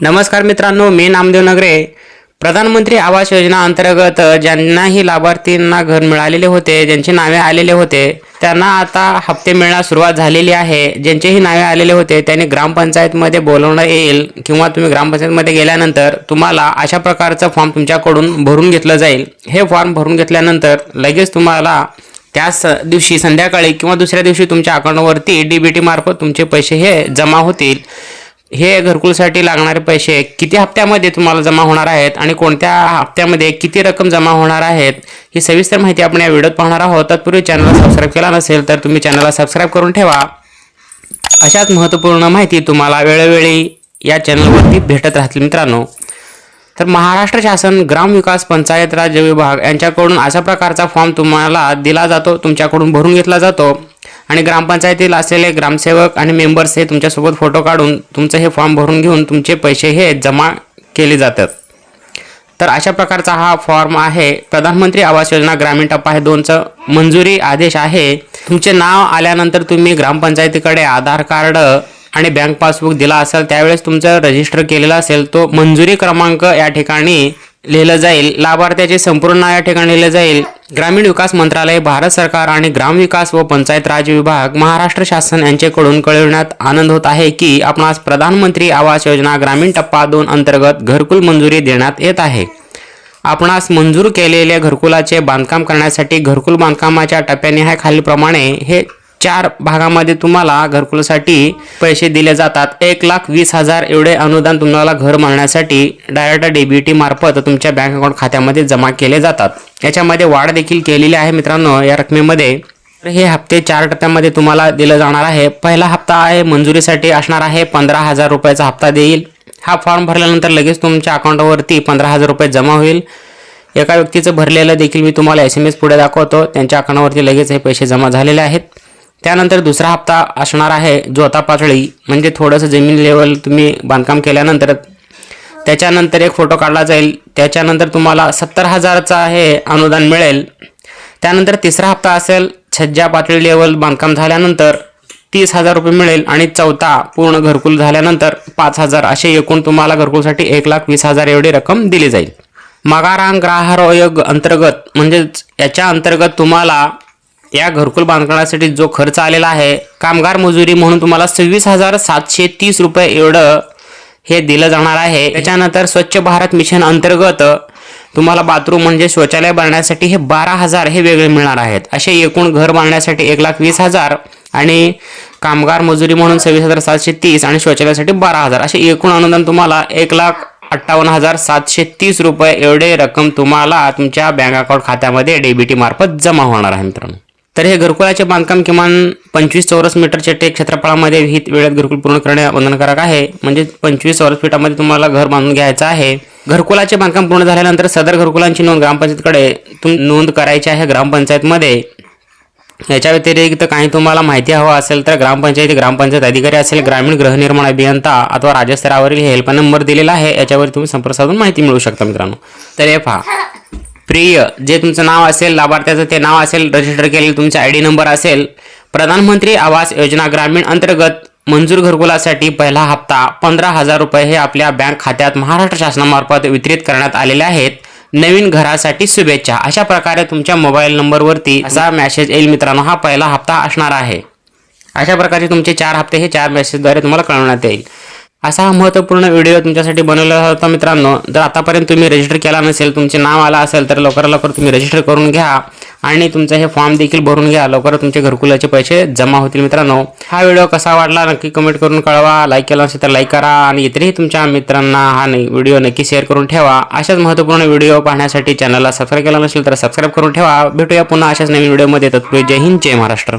नमस्कार मित्रांनो मी नामदेव नगरे. प्रधानमंत्री आवास योजना अंतर्गत ज्यांनाही लाभार्थींना घर मिळालेले होते ज्यांची नावे आलेले होते त्यांना आता हप्ते मिळण्यास सुरुवात झालेली आहे. ज्यांचेही नावे आलेले होते त्यांनी ग्रामपंचायतमध्ये बोलवणं येईल किंवा तुम्ही ग्रामपंचायतमध्ये गेल्यानंतर तुम्हाला अशा प्रकारचा फॉर्म तुमच्याकडून भरून घेतलं जाईल. हे फॉर्म भरून घेतल्यानंतर लगेच तुम्हाला त्याच दिवशी संध्याकाळी किंवा दुसऱ्या दिवशी तुमच्या अकाउंटवरती डी बी टी मार्फत तुमचे पैसे हे जमा होतील. हे घरकुलसाठी लागणारे पैसे किती हप्त्यामध्ये तुम्हाला जमा होणार आहेत आणि कोणत्या हप्त्यामध्ये किती रक्कम जमा होणार आहेत ही सविस्तर माहिती आपण या व्हिडिओत पाहणार आहोत. तत्पूर्वी चॅनलला सबस्क्राईब केला नसेल तर तुम्ही चॅनलला सबस्क्राईब करून ठेवा. अशाच महत्त्वपूर्ण माहिती तुम्हाला वेळोवेळी या चॅनलवरती भेटत राहतील मित्रांनो. तर महाराष्ट्र शासन ग्रामविकास पंचायत राज्य विभाग यांच्याकडून अशा प्रकारचा फॉर्म तुम्हाला दिला जातो तुमच्याकडून भरून घेतला जातो. आणि ग्रामपंचायतीला असलेले ग्रामसेवक आणि मेंबर्स हे तुमच्यासोबत फोटो काढून तुमचं हे फॉर्म भरून घेऊन तुमचे पैसे हे जमा केले जातात. तर अशा प्रकारचा हा फॉर्म आहे. प्रधानमंत्री आवास योजना ग्रामीण टप्पा हे दोनचं मंजुरी आदेश आहे. तुमचे नाव आल्यानंतर तुम्ही ग्रामपंचायतीकडे आधार कार्ड आणि बँक पासबुक दिला असेल त्यावेळेस तुमचं रजिस्टर केलेला असेल तो मंजुरी क्रमांक या ठिकाणी लिहिलं जाईल. लाभार्थ्याचे संपूर्ण नाव या ठिकाणी लिहिलं जाईल. ग्रामीण विकास मंत्रालय भारत सरकार आणि ग्रामविकास व पंचायत राज विभाग महाराष्ट्र शासन यांच्याकडून कळविण्यात आनंद होत आहे की आपणास प्रधानमंत्री आवास योजना ग्रामीण टप्पा दोन अंतर्गत घरकुल मंजुरी देण्यात येत आहे. आपणास मंजूर केलेल्या घरकुलाचे बांधकाम करण्यासाठी घरकुल बांधकामाच्या टप्प्यानिहाय खालीलप्रमाणे हे चार भागामध्ये तुम्हाला घरकुलासाठी पैसे दिले जातात. एक लाख वीस हजार एवढे अनुदान तुम्हाला घर मारण्यासाठी डायरेक्ट डीबीटी मार्फत तुमच्या बँक अकाउंट खात्यामध्ये जमा केले जातात. याच्यामध्ये वाढ देखील केलेली आहे मित्रांनो या रकमेमध्ये. तर हे हप्ते चार टप्प्यामध्ये तुम्हाला दिलं जाणार आहे. पहिला हप्ता आहे मंजुरीसाठी असणार आहे पंधरा हजार रुपयाचा हप्ता देईल. हा फॉर्म भरल्यानंतर लगेच तुमच्या अकाउंटवरती पंधरा हजार रुपये जमा होईल. एका व्यक्तीचं भरलेलं देखील मी तुम्हाला एस एम एस पुढे दाखवतो. त्यांच्या अकाउंटवरती लगेच हे पैसे जमा झालेले आहेत. त्यानंतर दुसरा हप्ता असणार आहे जो पातळी म्हणजे थोडंसं जमीन लेवल तुम्ही बांधकाम केल्यानंतर त्याच्यानंतर एक फोटो काढला जाईल. त्याच्यानंतर तुम्हाला सत्तर हजारचा हे अनुदान मिळेल. त्यानंतर तिसरा हप्ता असेल छज्जा पातळी लेवल बांधकाम झाल्यानंतर तीस हजार रुपये मिळेल आणि चौथा पूर्ण घरकुल झाल्यानंतर पाच हजार असे एकूण तुम्हाला घरकुलसाठी एक लाख वीस हजार एवढी रक्कम दिली जाईल. मगारांग ग्राहक आयोग अंतर्गत म्हणजेच याच्या अंतर्गत तुम्हाला या घरकुल बांधकामासाठी जो खर्च आलेला आहे कामगार मजुरी म्हणून तुम्हाला सव्वीस हजार सातशे तीस रुपये एवढं हे दिलं जाणार आहे. त्याच्यानंतर स्वच्छ भारत मिशन अंतर्गत तुम्हाला बाथरूम म्हणजे शौचालय बांधण्यासाठी हे बारा हजार हे वेगळे मिळणार आहेत. असे एकूण घर बांधण्यासाठी एक लाख वीस हजार आणि कामगार मजुरी म्हणून सव्वीस हजार सातशे तीस आणि शौचालयासाठी बारा हजार. असे एकूण अनुदान तुम्हाला एक लाख अठ्ठावन्न हजार सातशे तीस रुपये एवढे रक्कम तुम्हाला तुमच्या बँक अकाउंट खात्यामध्ये डेबिटी मार्फत जमा होणार आहे मित्रांनो. तर हे घरकुलाचे बांधकाम किमान पंचवीस चौरस मीटरच्या टेक क्षेत्रफळामध्ये विहित वेळेत घरकुल पूर्ण करणे बंधनकारक आहे. म्हणजे पंचवीस चौरस फीटामध्ये तुम्हाला घर बांधून घ्यायचं आहे. घरकुलाचे बांधकाम पूर्ण झाल्यानंतर सदर घरकुलांची नोंद ग्रामपंचायतकडे तुम नोंद करायची आहे ग्रामपंचायतमध्ये. याच्या व्यतिरिक्त काही तुम्हाला माहिती हवं असेल तर ग्रामपंचायती ग्रामपंचायत अधिकारी असेल ग्रामीण गृहनिर्माण अभियंता अथवा राज्यस्तरावरील हेल्पलाईन नंबर दिलेला आहे. याच्यावर तुम्ही संपर्क साधून माहिती मिळवू शकता मित्रांनो. तर हे पहा. प्रिय जे तुमचं नाव असेल लाभार्थ्याचं ते नाव असेल रजिस्टर केलेलं तुमचा आय डी नंबर असेल प्रधानमंत्री आवास योजना ग्रामीण अंतर्गत मंजूर घरकुलासाठी पहिला हप्ता पंधरा हजार रुपये हे आपल्या बँक खात्यात महाराष्ट्र शासनामार्फत वितरित करण्यात आलेले आहेत. नवीन घरासाठी शुभेच्छा. अशा प्रकारे तुमच्या मोबाईल नंबरवरती असा मेसेज येईल मित्रांनो. हा पहिला हप्ता असणार आहे. अशा प्रकारचे तुमचे चार हप्ते हे चार मेसेजद्वारे तुम्हाला कळवण्यात येईल. असा हा महत्त्वपूर्ण व्हिडिओ तुमच्यासाठी बनवला होता मित्रांनो. जर आतापर्यंत तुम्ही रजिस्टर केला नसेल तुमचे नाव आलं असेल तर लवकर लवकर तुम्ही रजिस्टर करून घ्या आणि तुमचं हे फॉर्म देखील भरून घ्या. लवकर तुमचे घरकुलाचे पैसे जमा होतील मित्रांनो. हा व्हिडिओ कसा वाटला नक्की कमेंट करून कळवा. लाईक केला असेल तर लाईक करा आणि इतरही तुमच्या मित्रांना हा व्हिडिओ नक्की शेअर करून ठेवा. अशाच महत्त्वपूर्ण व्हिडिओ पाहण्यासाठी चॅनलला सबस्क्राईब केला नसेल तर सबस्क्राईब करून ठेवा. भेटूया पुन्हा अशाच नवीन व्हिडिओमध्ये तत्पूर्वी जय हिंद जय महाराष्ट्र.